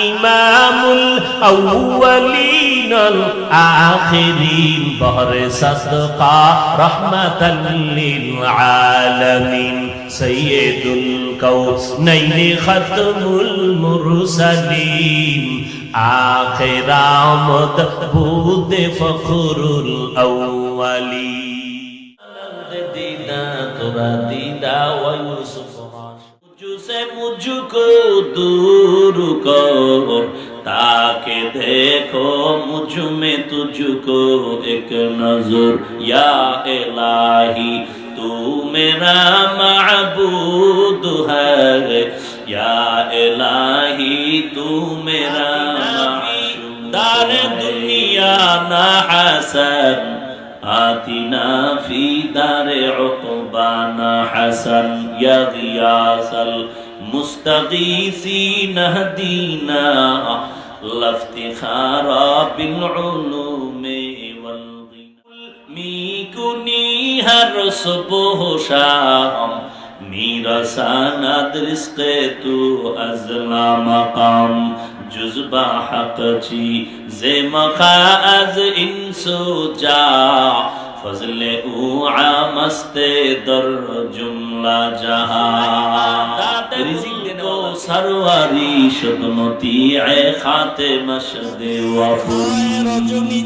إمام الأولين الآخرين. بهر صدقا رحمة للعالمين. سيد الكونين ختم المرسلين. آخر آمد بود فخر الأولين. দিদা তোরা দিদা से मुझको दूर को ताके देखो मुझमें तुझको एक नज़र या इलाही तू मेरा महबूद है या इलाही तू मेरा दार दुनिया ना हसन आतिना फ़ी दार उकबाना हसन या गियासल مستغيثين هدينا لا بالعلوم والغنى ميكوني هر صبح و شام میرساند رزق تو از مقام جز با حق چی زمخا از انسو جا فضل او عامست در جملہ جہاں সদমতি খাতে রজনী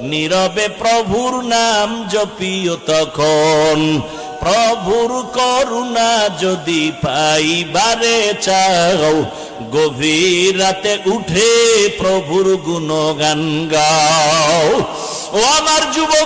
নীরবে প্রভুর নাম জপিও তখন, প্রভুর করুণা যদি পাইবারে চাও, গভীর রাতে উঠে প্রভুর গুণ গান গাও। ও আমার যুবক